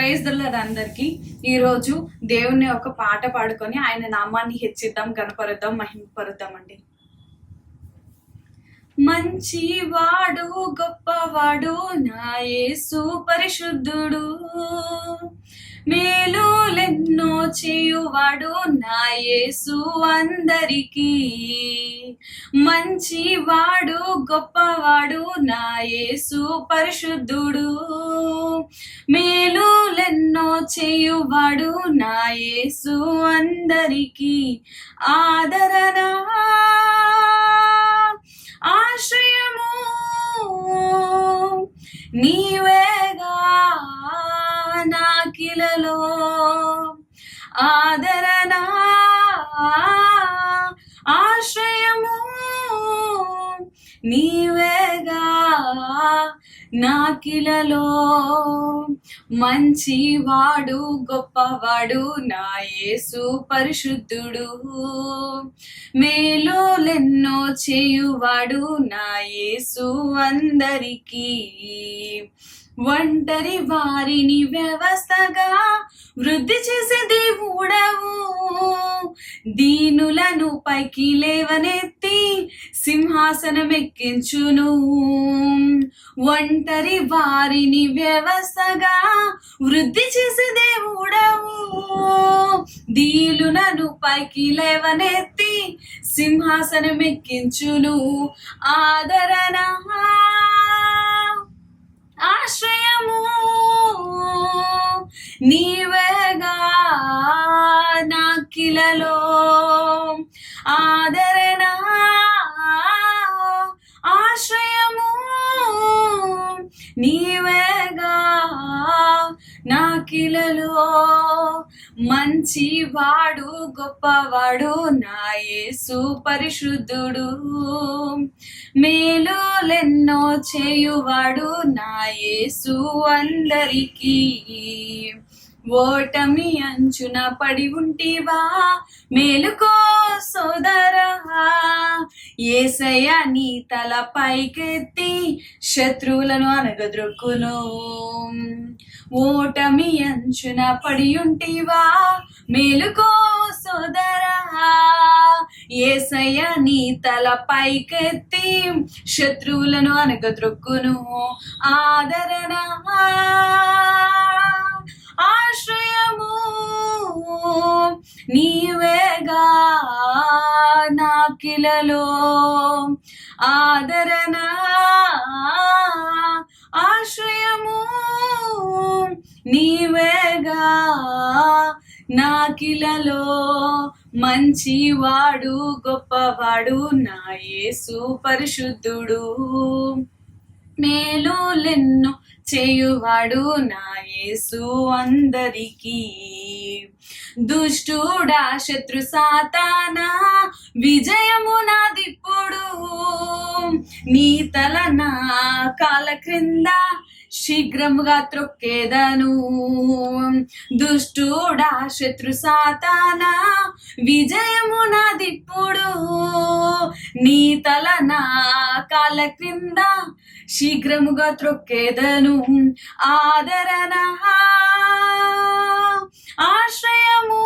Praise దొల్లదు అందరికి. ఈరోజు దేవుని ఒక పాట పాడుకొని ఆయన నామాన్ని హెచ్చిద్దాం కనపరుద్దాం మహిమపరుద్దాం అండి మంచివాడు గొప్పవాడు నా యేసు పరిశుద్ధుడు. మేలులెన్నో చేయువాడు నా యేసు అందరికీ. మంచివాడు గొప్పవాడు నా యేసు పరిశుద్ధుడు. మేలులెన్నో చేయువాడు నా యేసు అందరికీ ఆదరణ. ఆశ్రయము నీవేగా నాకిలలో. ఆదరణ నీవేగా నాకిలలో మంచివాడు గొప్పవాడు నా యేసు పరిశుద్ధుడు. మేలోలెన్నో చేయువాడు నా యేసు అందరికీ. ఒంటరి వారిని వ్యవస్థగా వృద్ధి చేసే దేవుడవు. దీనులను పైకి లేవనెత్తి సింహాసనం ఎక్కించును ఒంటరి వారిని వ్యవస్థగా వృద్ధి చేసే దేవుడవు. దీనులను పైకి లేవనెత్తి సింహాసనం ఎక్కించును ఆదరణ ఆశ్రయము నీవేగా నాకిలలో. ఆదర నాకిలలో మంచివాడు గొప్పవాడు నాయేసు పరిశుద్ధుడు. మేలులెన్నో చేయువాడు నాయేసు అందరికీ. ఓటమి అంచున పడి ఉంటివా? మేలుకో సోదరా. ఏసయ నీ తల పైకెత్తి శత్రువులను అనగద్రొక్కును ఓటమి అంచున పడి ఉంటివా? మేలుకో సోదరా. ఏసయ నీ తల పైకెత్తి శత్రువులను అనగద్రొక్కును ఆదరణ. నాకిలలో ఆదరణ ఆశ్రయము నీవేగా నాకిలలో మంచివాడు గొప్పవాడు నా యేసు పరిశుద్ధుడు. మేలులెన్నో చేయువాడు నా యేసు అందరికీ. దుష్టుడా శత్రు సాతానా విజయము నాదిప్పుడు. నీ తల నా కాల క్రింద శీఘ్రముగా త్రొక్కేదను. దుష్టుడా శత్రు సాతానా విజయము నాదిప్పుడు నీ తల నా కాల క్రింద శీఘ్రముగా త్రొక్కేదను. ఆదరణ ఆశ్రయము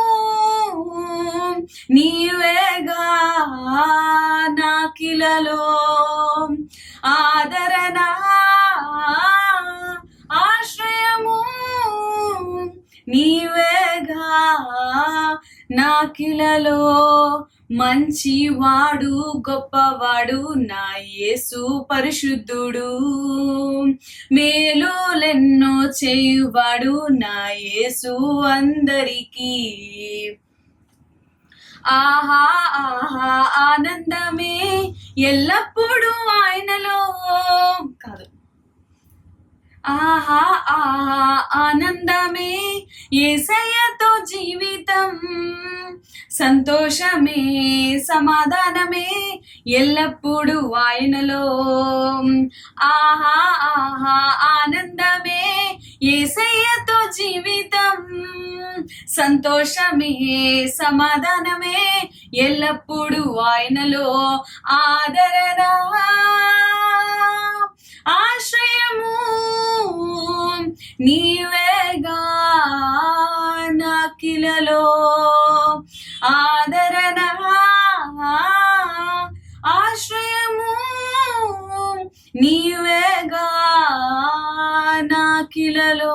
నీవేగా నాకిలలో. ఆదరణ నాకిలలో మంచివాడు గొప్పవాడు నా యేసు పరిశుద్ధుడు. మేలులెన్నో చేయువాడు నా యేసు అందరికీ. ఆహా ఆహా ఆనందమే ఎల్లప్పుడూ ఆహా ఆహా ఆనందమే ఏసయ్యతో జీవితం. సంతోషమే సమాధానమే ఎల్లప్పుడూ ఆయనలో. ఆహా ఆహా ఆనందమే ఏసయ్యతో జీవితం. సంతోషమే సమాధానమే ఎల్లప్పుడూ ఆయనలో. ఆదరణ ఆశ్రయము నీవేగా నాకిలలో ఆదరణ ఆశ్రయము నీవేగా నాకిలలో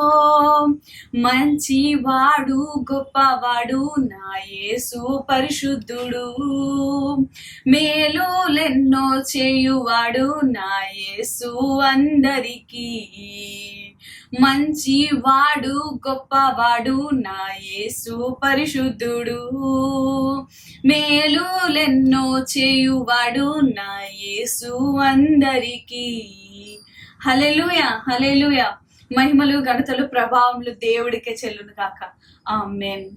మంచివాడు గొప్పవాడు నా యేసు పరిశుద్ధుడు. మేలులెన్నో చేయువాడు నా యేసు అందరికీ. మంచివాడు గొప్పవాడు నా యేసు పరిశుద్ధుడు. మేలులెన్నో చేయువాడు నా యేసు అందరికీ. హలెలుయ హలెలుయ మహిమలు ఘనతలు ప్రభావములు దేవుడికే చెల్లును కాక ఆ ఆమెన్.